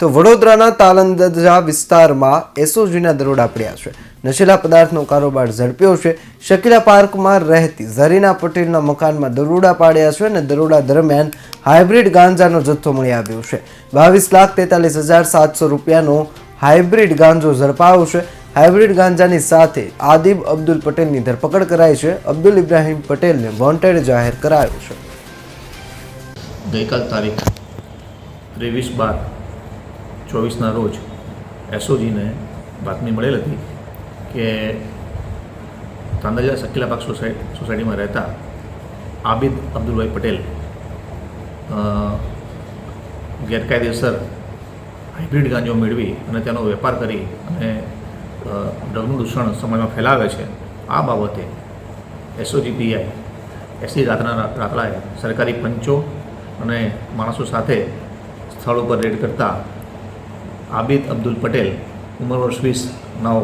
તો વડોદરાના તાલંદજા વિસ્તારમાં એસઓજીના દરોડા પડ્યા છે. નશીલા પદાર્થનો કારોબાર ઝડપ્યો છે. શકીલા પાર્કમાં રહેતી ઝરીના પટેલના મકાનમાં દરોડા પાડ્યા છે અને દરોડા દરમિયાન હાઇબ્રિડ ગાંજાનો જથ્થો મળી આવ્યો છે. બાવીસ લાખ તેતાલીસ હજાર સાતસો રૂપિયાનો હાઇબ્રિડ ગાંજો ઝડપાયો છે. હાઇબ્રિડ ગાંજાની સાથે આદિબ અબ્દુલ પટેલની ધરપકડ કરાઈ છે. અબ્દુલ ઇબ્રાહિમ પટેલને વોન્ટેડ જાહેર કરાયો છે. ગઈકાલ તારીખ ત્રેવીસ બાર ચોવીસના રોજ એસઓજીને બાતમી મળેલ હતી કે તાંદાજા પાક સોસાયટી સોસાયટીમાં રહેતા આબિદ અબ્દુલભાઈ પટેલ ગેરકાયદેસર હાઇબ્રિડ ગાંજો મેળવી અને તેનો વેપાર કરી અને ડ્રગનું દૂષણ સમાજમાં ફેલાવે છે. આ બાબતે એસઓજી પીઆઈ એસી રાતના રાતલાએ સરકારી પંચો અને માણસો સાથે સ્થળ ઉપર રેડ કરતા આબિદ અબ્દુલ પટેલ ઉંમર વર્ષ વીસ નાઓ